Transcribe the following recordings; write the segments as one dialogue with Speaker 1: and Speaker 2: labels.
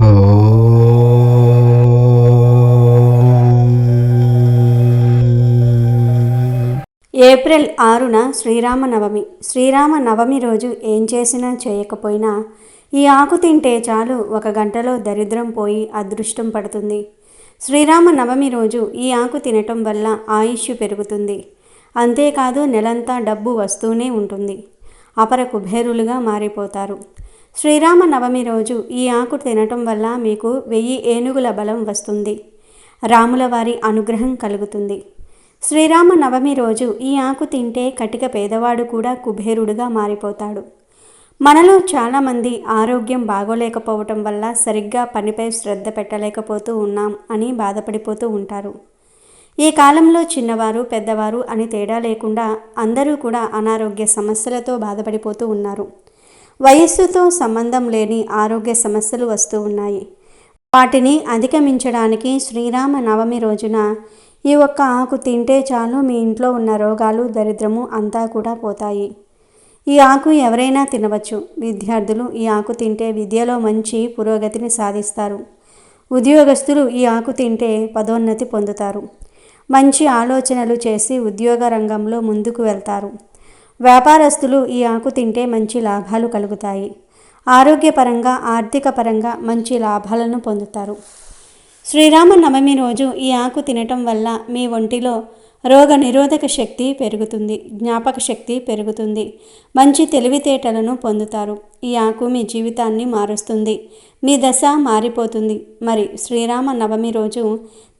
Speaker 1: April ఆరున శ్రీరామ నవమి శ్రీరామ నవమి రోజు ఏం చేసినా చేయకపోయినా ఈ ఆకు తింటే చాలు ఒక గంటలో దరిద్రం పోయి అదృష్టం పడుతుంది. శ్రీరామ నవమి రోజు ఈ ఆకు తినటం వల్ల ఆయుష్ పెరుగుతుంది. అంతేకాదు నెలంతా డబ్బు వస్తూనే ఉంటుంది. అపర కుబేరులుగా మారిపోతారు. శ్రీరామ నవమి రోజు ఈ ఆకు తినటం వల్ల మీకు వెయ్యి ఏనుగుల బలం వస్తుంది. రాముల వారి అనుగ్రహం కలుగుతుంది. శ్రీరామ నవమి రోజు ఈ ఆకు తింటే కటిక పేదవాడు కూడా కుబేరుడుగా మారిపోతాడు. మనలో చాలామంది ఆరోగ్యం బాగోలేకపోవటం వల్ల సరిగ్గా పనిపై శ్రద్ధ పెట్టలేకపోతూ ఉన్నాం అని బాధపడిపోతూ ఉంటారు. ఈ కాలంలో చిన్నవారు పెద్దవారు అని తేడా లేకుండా అందరూ కూడా అనారోగ్య సమస్యలతో బాధపడిపోతూ ఉన్నారు. వయస్సుతో సంబంధం లేని ఆరోగ్య సమస్యలు వస్తూ ఉన్నాయి. వాటిని అధిగమించడానికి శ్రీరామ నవమి రోజున ఈ ఒక్క ఆకు తింటే చాలు మీ ఇంట్లో ఉన్న రోగాలు దరిద్రము అంతా కూడా పోతాయి. ఈ ఆకు ఎవరైనా తినవచ్చు. విద్యార్థులు ఈ ఆకు తింటే విద్యలో మంచి పురోగతిని సాధిస్తారు. ఉద్యోగస్తులు ఈ ఆకు తింటే పదోన్నతి పొందుతారు. మంచి ఆలోచనలు చేసి ఉద్యోగ రంగంలో ముందుకు వెళ్తారు. వ్యాపారస్తులు ఈ ఆకు తింటే మంచి లాభాలు కలుగుతాయి. ఆరోగ్యపరంగా ఆర్థిక పరంగా మంచి లాభాలను పొందుతారు. శ్రీరామ నవమి రోజు ఈ ఆకు తినటం వల్ల మీ ఒంటిలో రోగ నిరోధక శక్తి పెరుగుతుంది జ్ఞాపక శక్తి పెరుగుతుంది మంచి తెలివితేటలను పొందుతారు. ఈ ఆకు మీ జీవితాన్ని మారుస్తుంది మీ దశ మారిపోతుంది. మరి శ్రీరామ నవమి రోజు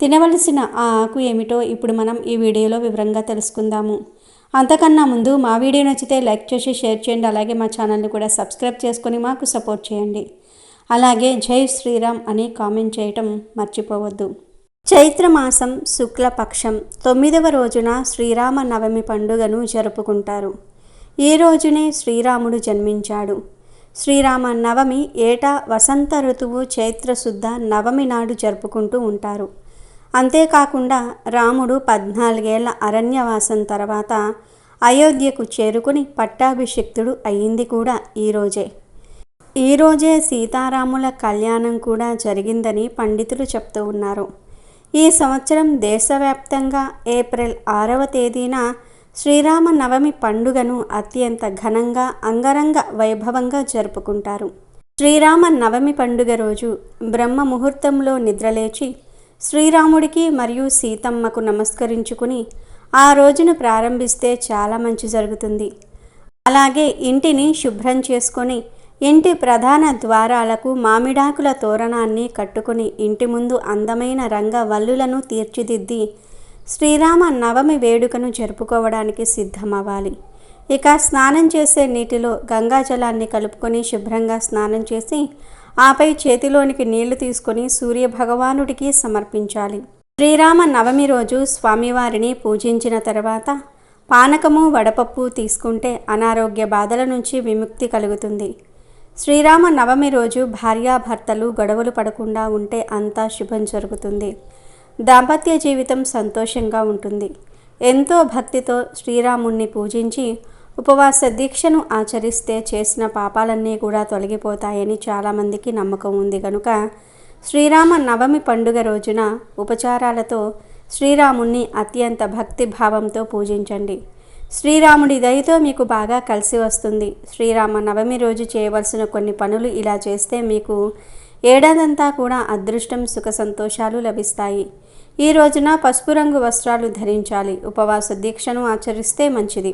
Speaker 1: తినవలసిన ఆ ఆకు ఏమిటో ఇప్పుడు మనం ఈ వీడియోలో వివరంగా తెలుసుకుందాము. అంతకన్నా ముందు మా వీడియో నచ్చితే లైక్ చేసి షేర్ చేయండి. అలాగే మా ఛానల్ని కూడా సబ్స్క్రైబ్ చేసుకొని మాకు సపోర్ట్ చేయండి. అలాగే జై శ్రీరామ్ అని కామెంట్ చేయటం మర్చిపోవద్దు. చైత్రమాసం శుక్లపక్షం తొమ్మిదవ రోజున శ్రీరామ నవమి పండుగను జరుపుకుంటారు. ఈ రోజునే శ్రీరాముడు జన్మించాడు. శ్రీరామ నవమి ఏటా వసంత ఋతువు చైత్రశుద్ధ నవమి నాడు జరుపుకుంటూ ఉంటారు. అంతేకాకుండా రాముడు పద్నాలుగేళ్ళ అరణ్యవాసం తర్వాత అయోధ్యకు చేరుకుని పట్టాభిషిక్తుడు అయ్యింది కూడా ఈరోజే ఈరోజే సీతారాముల కళ్యాణం కూడా జరిగిందని పండితులు చెప్తూ ఉన్నారు. ఈ సంవత్సరం దేశవ్యాప్తంగా ఏప్రిల్ ఆరవ తేదీన శ్రీరామ నవమి పండుగను అత్యంత ఘనంగా అంగరంగ వైభవంగా జరుపుకుంటారు. శ్రీరామ నవమి పండుగ రోజు బ్రహ్మ ముహూర్తంలో నిద్రలేచి శ్రీరాముడికి మరియు సీతమ్మకు నమస్కరించుకుని ఆ రోజును ప్రారంభిస్తే చాలా మంచి జరుగుతుంది. అలాగే ఇంటిని శుభ్రం చేసుకొని ఇంటి ప్రధాన ద్వారాలకు మామిడాకుల తోరణాన్ని కట్టుకుని ఇంటి ముందు అందమైన రంగ వల్లులను తీర్చిదిద్ది శ్రీరామ నవమి వేడుకను జరుపుకోవడానికి సిద్ధమవ్వాలి. ఇక స్నానం చేసే నీటిలో గంగాజలాన్ని కలుపుకొని శుభ్రంగా స్నానం చేసి ఆపై చేతిలోనికి నీళ్ళు తీసుకొని సూర్యభగవానుడికి సమర్పించాలి. శ్రీరామ నవమి రోజు స్వామివారిని పూజించిన తర్వాత పానకము వడపప్పు తీసుకుంటే అనారోగ్య బాధల నుంచి విముక్తి కలుగుతుంది. శ్రీరామ నవమి రోజు భార్యాభర్తలు గొడవలు పడకుండా ఉంటే అంతా శుభం జరుగుతుంది. దాంపత్య జీవితం సంతోషంగా ఉంటుంది. ఎంతో భక్తితో శ్రీరాముణ్ణి పూజించి ఉపవాస దీక్షను ఆచరిస్తే చేసిన పాపాలన్నీ కూడా తొలగిపోతాయని చాలామందికి నమ్మకం ఉంది కనుక శ్రీరామ నవమి పండుగ రోజున ఉపచారాలతో శ్రీరాముణ్ణి అత్యంత భక్తి భావంతో పూజించండి. శ్రీరాముడి దయతో మీకు బాగా కలిసి వస్తుంది. శ్రీరామ నవమి రోజు చేయవలసిన కొన్ని పనులు ఇలా చేస్తే మీకు ఏడాదంతా కూడా అదృష్టం సుఖ సంతోషాలు లభిస్తాయి. ఈ రోజున పసుపు రంగు వస్త్రాలు ధరించాలి. ఉపవాస దీక్షను ఆచరిస్తే మంచిది.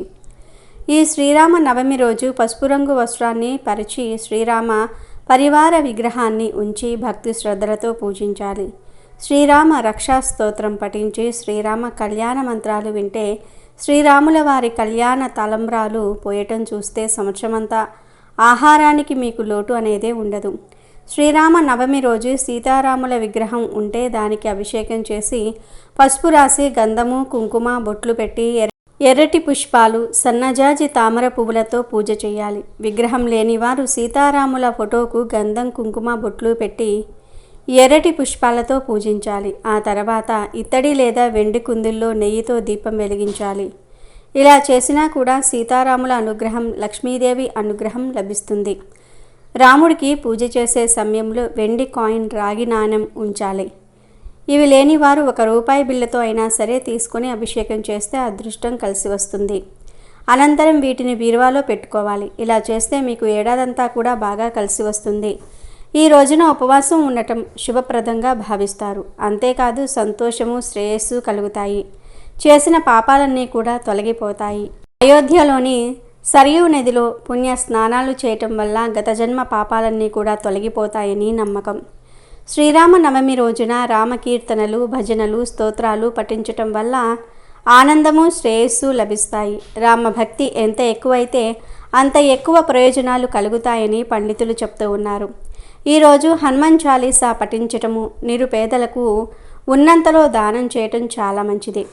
Speaker 1: ఈ శ్రీరామ నవమి రోజు పసుపు రంగు వస్త్రాన్ని పరిచి శ్రీరామ పరివార విగ్రహాన్ని ఉంచి భక్తి శ్రద్ధలతో పూజించాలి. శ్రీరామ రక్షా స్తోత్రం పఠించి శ్రీరామ కళ్యాణ మంత్రాలు వింటే శ్రీరాముల వారి కళ్యాణ తలంబ్రాలు పోయటం చూస్తే సంవత్సరమంతా ఆహారానికి మీకు లోటు అనేదే ఉండదు. శ్రీరామ నవమి రోజు సీతారాముల విగ్రహం ఉంటే దానికి అభిషేకం చేసి పసుపు రాసి గంధము కుంకుమ బొట్లు పెట్టి ఎర్రటి పుష్పాలు సన్నజాజి తామర పువ్వులతో పూజ చేయాలి. విగ్రహం లేని వారు సీతారాముల ఫోటోకు గంధం కుంకుమ బొట్లు పెట్టి ఎర్రటి పుష్పాలతో పూజించాలి. ఆ తర్వాత ఇత్తడి లేదా వెండి కుందుల్లో నెయ్యితో దీపం వెలిగించాలి. ఇలా చేసినా కూడా సీతారాముల అనుగ్రహం లక్ష్మీదేవి అనుగ్రహం లభిస్తుంది. రాముడికి పూజ చేసే సమయంలో వెండి కాయిన్ రాగి నాణెం ఉంచాలి. ఇవి లేని వారు ఒక రూపాయి బిల్లుతో అయినా సరే తీసుకొని అభిషేకం చేస్తే అదృష్టం కలిసి వస్తుంది. అనంతరం వీటిని బీరువాలో పెట్టుకోవాలి. ఇలా చేస్తే మీకు ఏడాదంతా కూడా బాగా కలిసి వస్తుంది. ఈ రోజున ఉపవాసం ఉండటం శుభప్రదంగా భావిస్తారు. అంతేకాదు సంతోషము శ్రేయస్సు కలుగుతాయి. చేసిన పాపాలన్నీ కూడా తొలగిపోతాయి. అయోధ్యలోని సరియు నదిలో పుణ్య స్నానాలు చేయటం వల్ల గత జన్మ పాపాలన్నీ కూడా తొలగిపోతాయని నమ్మకం. శ్రీరామ నవమి రోజున రామకీర్తనలు భజనలు స్తోత్రాలు పఠించటం వల్ల ఆనందము శ్రేయస్సు లభిస్తాయి. రామభక్తి ఎంత ఎక్కువైతే అంత ఎక్కువ ప్రయోజనాలు కలుగుతాయని పండితులు చెప్తూ ఉన్నారు. ఈరోజు హనుమాన్ చాలీసా పఠించటము నిరుపేదలకు ఉన్నంతలో దానం చేయటం చాలా మంచిది.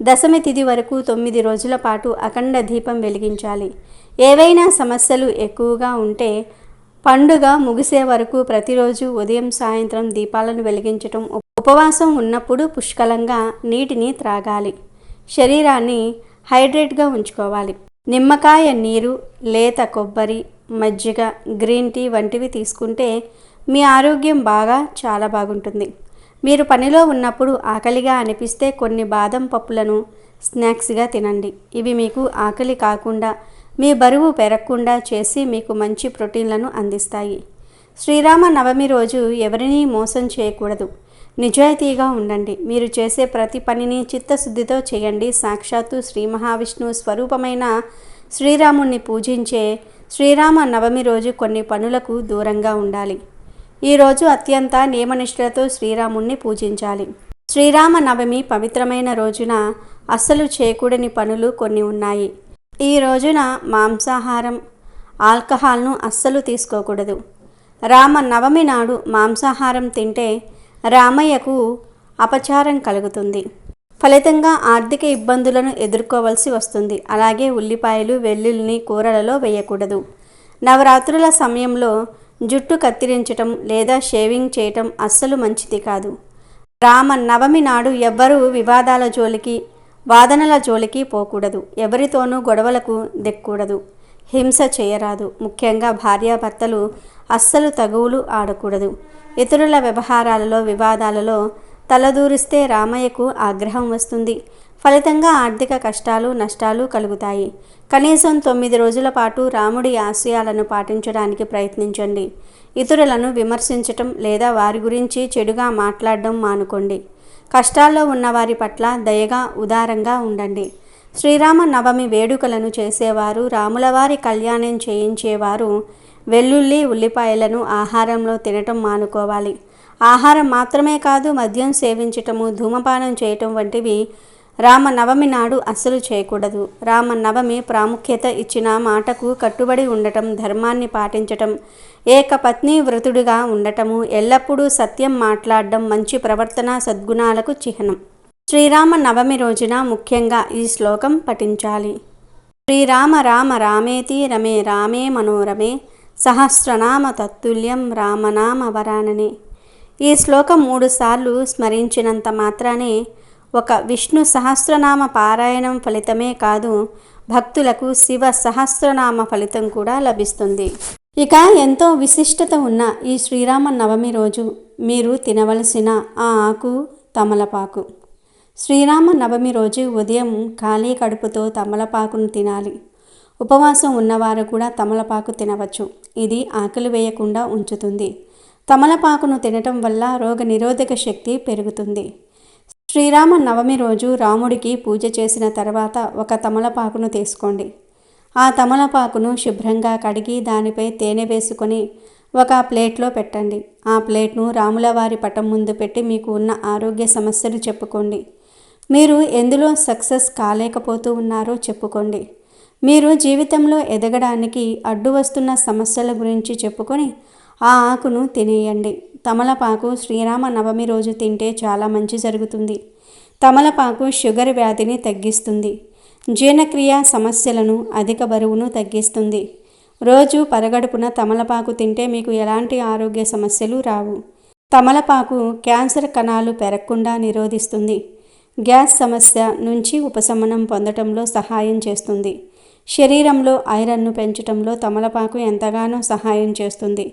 Speaker 1: దశమి తిథి వరకు తొమ్మిది రోజుల పాటు అఖండ దీపం వెలిగించాలి. ఏవైనా సమస్యలు ఎక్కువగా ఉంటే పండుగ ముగిసే వరకు ప్రతిరోజు ఉదయం సాయంత్రం దీపాలను వెలిగించటం ఉపవాసం ఉన్నప్పుడు పుష్కలంగా నీటిని త్రాగాలి. శరీరాన్ని హైడ్రేట్గా ఉంచుకోవాలి. నిమ్మకాయ నీరు లేత కొబ్బరి మజ్జిగ గ్రీన్ టీ వంటివి తీసుకుంటే మీ ఆరోగ్యం బాగా చాలా బాగుంటుంది. మీరు పనిలో ఉన్నప్పుడు ఆకలిగా అనిపిస్తే కొన్ని బాదం పప్పులను స్నాక్స్గా తినండి. ఇవి మీకు ఆకలి కాకుండా మీ బరువు పెరగకుండా చేసి మీకు మంచి ప్రోటీన్లను అందిస్తాయి. శ్రీరామ నవమి రోజు ఎవరినీ మోసం చేయకూడదు. నిజాయితీగా ఉండండి. మీరు చేసే ప్రతి పనిని చిత్తశుద్ధితో చేయండి. సాక్షాత్తు శ్రీ మహావిష్ణువు స్వరూపమైన శ్రీరాముణ్ణి పూజించే శ్రీరామ నవమి రోజు కొన్ని పనులకు దూరంగా ఉండాలి. ఈరోజు అత్యంత నియమనిష్ఠలతో శ్రీరాముణ్ణి పూజించాలి. శ్రీరామ నవమి పవిత్రమైన రోజున అస్సలు చేయకూడని పనులు కొన్ని ఉన్నాయి. ఈ రోజున మాంసాహారం ఆల్కహాల్ను అస్సలు తీసుకోకూడదు. రామ నవమి నాడు మాంసాహారం తింటే రామయ్యకు అపచారం కలుగుతుంది. ఫలితంగా ఆర్థిక ఇబ్బందులను ఎదుర్కోవలసి వస్తుంది. అలాగే ఉల్లిపాయలు వెల్లుల్ని కూరలలో వేయకూడదు. నవరాత్రుల సమయంలో జుట్టు కత్తిరించటం లేదా షేవింగ్ చేయటం అస్సలు మంచిది కాదు. రామ నవమి నాడు ఎవ్వరూ వివాదాల జోలికి వాదనల జోలికి పోకూడదు. ఎవరితోనూ గొడవలకు దిక్కూడదు. హింస చేయరాదు. ముఖ్యంగా భార్యాభర్తలు అస్సలు తగువులు ఆడకూడదు. ఇతరుల వ్యవహారాలలో వివాదాలలో తలదూరిస్తే రామయ్యకు ఆగ్రహం వస్తుంది. ఫలితంగా ఆర్థిక కష్టాలు నష్టాలు కలుగుతాయి. కనీసం తొమ్మిది రోజుల పాటు రాముడి ఆశయాలను పాటించడానికి ప్రయత్నించండి. ఇతరులను విమర్శించటం లేదా వారి గురించి చెడుగా మాట్లాడడం మానుకోండి. కష్టాల్లో ఉన్నవారి పట్ల దయగా ఉదారంగా ఉండండి. శ్రీరామ నవమి వేడుకలను చేసేవారు రాములవారి కళ్యాణం చేయించేవారు వెల్లుల్లి ఉల్లిపాయలను ఆహారంలో తినటం మానుకోవాలి. ఆహారం మాత్రమే కాదు మద్యం సేవించటము ధూమపానం చేయటం వంటివి రామ నవమి నాడు అస్సలు చేయకూడదు. రామ నవమి ప్రాముఖ్యత ఇచ్చిన మాటకు కట్టుబడి ఉండటం ధర్మాన్ని పాటించటం ఏకపత్ని వ్రతుడిగా ఉండటము ఎల్లప్పుడూ సత్యం మాట్లాడడం మంచి ప్రవర్తన సద్గుణాలకు చిహ్నం. శ్రీరామ నవమి రోజున ముఖ్యంగా ఈ శ్లోకం పఠించాలి. శ్రీరామ రామ రామేతి రమే రామే మనోరమే సహస్రనామ తత్తుల్యం రామనామ వరాననే. ఈ శ్లోకం మూడుసార్లు స్మరించినంత మాత్రానే ఒక విష్ణు సహస్రనామ పారాయణం ఫలితమే కాదు భక్తులకు శివ సహస్రనామ ఫలితం కూడా లభిస్తుంది. ఇక ఎంతో విశిష్టత ఉన్న ఈ శ్రీరామ నవమి రోజు మీరు తినవలసిన ఆ ఆకు తమలపాకు. శ్రీరామ నవమి రోజు ఉదయం ఖాళీ కడుపుతో తమలపాకును తినాలి. ఉపవాసం ఉన్నవారు కూడా తమలపాకు తినవచ్చు. ఇది ఆకలి వేయకుండా ఉంచుతుంది. తమలపాకును తినటం వల్ల రోగ నిరోధక శక్తి పెరుగుతుంది. శ్రీరామ నవమి రోజు రాముడికి పూజ చేసిన తర్వాత ఒక తమలపాకును తీసుకోండి. ఆ తమలపాకును శుభ్రంగా కడిగి దానిపై తేనె వేసుకొని ఒక ప్లేట్లో పెట్టండి. ఆ ప్లేట్ను రాములవారి పటం ముందు పెట్టి మీకు ఉన్న ఆరోగ్య సమస్యలు చెప్పుకోండి. మీరు ఎందులో సక్సెస్ కాలేకపోతూ ఉన్నారో చెప్పుకోండి. మీరు జీవితంలో ఎదగడానికి అడ్డు వస్తున్న సమస్యల గురించి చెప్పుకొని ఆ ఆకును తినేయండి. తమలపాకు శ్రీరామ నవమి రోజు తింటే చాలా మంచి జరుగుతుంది. తమలపాకు షుగర్ వ్యాధిని తగ్గిస్తుంది. జీర్ణక్రియ సమస్యలను అధిక బరువును తగ్గిస్తుంది. రోజు పరగడుపున తమలపాకు తింటే మీకు ఎలాంటి ఆరోగ్య సమస్యలు రావు. తమలపాకు క్యాన్సర్ కణాలు పెరగకుండా నిరోధిస్తుంది. గ్యాస్ సమస్య నుంచి ఉపశమనం పొందటంలో సహాయం చేస్తుంది. శరీరంలో ఐరన్ను పెంచటంలో తమలపాకు ఎంతగానో సహాయం చేస్తుంది.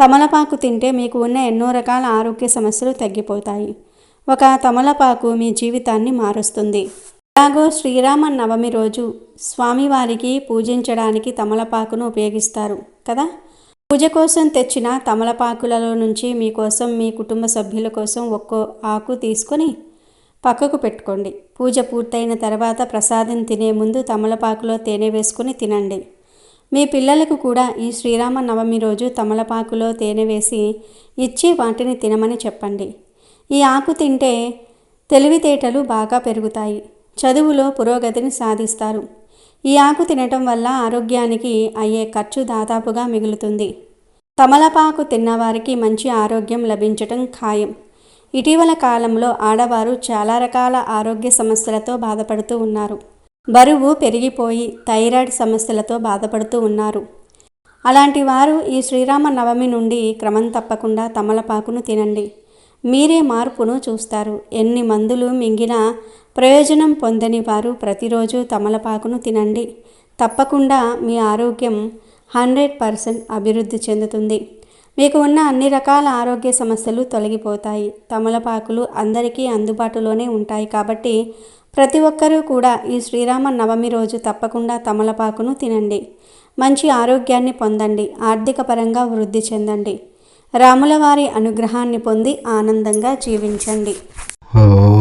Speaker 1: తమలపాకు తింటే మీకు ఉన్న ఎన్నో రకాల ఆరోగ్య సమస్యలు తగ్గిపోతాయి. ఒక తమలపాకు మీ జీవితాన్ని మారుస్తుంది. ఎలాగో శ్రీరామ నవమి రోజు స్వామివారికి పూజించడానికి తమలపాకును ఉపయోగిస్తారు కదా? పూజ కోసం తెచ్చిన తమలపాకులలో నుంచి మీకోసం మీ కుటుంబ సభ్యుల కోసం ఒక్కో ఆకు తీసుకొని పక్కకు పెట్టుకోండి. పూజ పూర్తయిన తర్వాత ప్రసాదం తినే ముందు తమలపాకులో తేనె వేసుకుని తినండి. మీ పిల్లలకు కూడా ఈ శ్రీరామ నవమి రోజు తమలపాకులో తేనె వేసి ఇచ్చి వాటిని తినమని చెప్పండి. ఈ ఆకు తింటే తెలివితేటలు బాగా పెరుగుతాయి. చదువులో పురోగతిని సాధిస్తారు. ఈ ఆకు తినటం వల్ల ఆరోగ్యానికి అయ్యే ఖర్చు దాదాపుగా మిగులుతుంది. తమలపాకు తిన్నవారికి మంచి ఆరోగ్యం లభించటం ఖాయం. ఇటీవల కాలంలో ఆడవారు చాలా రకాల ఆరోగ్య సమస్యలతో బాధపడుతూ ఉన్నారు. బరువు పెరిగిపోయి థైరాయిడ్ సమస్యలతో బాధపడుతూ ఉన్నారు. అలాంటి వారు ఈ శ్రీరామ నవమి నుండి క్రమం తప్పకుండా తమలపాకును తినండి. మీరే మార్పును చూస్తారు. ఎన్ని మందులు మింగినా ప్రయోజనం పొందని వారు ప్రతిరోజు తమలపాకును తినండి. తప్పకుండా మీ ఆరోగ్యం హండ్రెడ్ పర్సెంట్ అభివృద్ధి చెందుతుంది. మీకు ఉన్న అన్ని రకాల ఆరోగ్య సమస్యలు తొలగిపోతాయి. తమలపాకులు అందరికీ అందుబాటులోనే ఉంటాయి కాబట్టి ప్రతి ఒక్కరూ కూడా ఈ శ్రీరామ నవమి రోజు తప్పకుండా తమలపాకును తినండి. మంచి ఆరోగ్యాన్ని పొందండి. ఆర్థిక పరంగా వృద్ధి చెందండి. రాములవారి అనుగ్రహాన్ని పొంది ఆనందంగా జీవించండి.
Speaker 2: ఓ